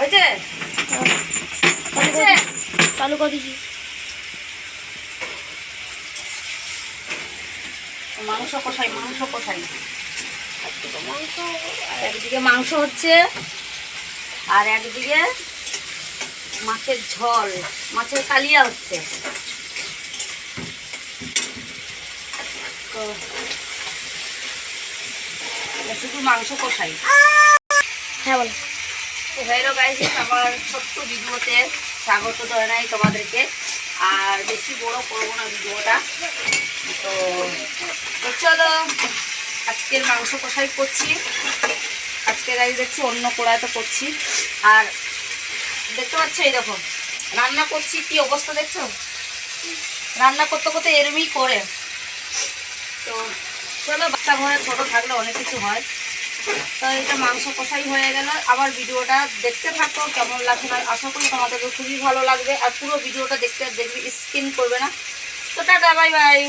হয়েছে? চালু করে দিছি মাংস কষাই মাংস কষাই। আর একদিকে মাংস হচ্ছে আর একদিকে মাছের ঝোল মাছের কালিয়া হচ্ছে। তো শুধু মাংস কষাই। হ্যাঁ বলো। তো হ্যালো গাইজ আমার ছোট্ট ভিডিওতে স্বাগত জানাই তোমাদেরকে। আর বেশি বড় করব না ভিডিওটা। তো চলো, আজকের মাংস কষাই করছি। আজকে গাইজ দেখছি অন্য কড়াইতে করছি। আর দেখতে পাচ্ছ এই দেখো, রান্না করছি, কি অবস্থা দেখছ? রান্না করতে করতে এরমই করে। তো চলো, বাচ্চা ঘরে ছোটো থাকলে অনেক কিছু হয়। তো এটা মাংস কষাই হয়ে গেল। আবার ভিডিওটা দেখতে থাকো, কেমন লাগছে না, আশা করি তোমাদেরকে খুবই ভালো লাগবে। আর পুরো ভিডিওটা দেখতে দেখবে, স্কিন করবে না। তো টাটা, বাই বাই।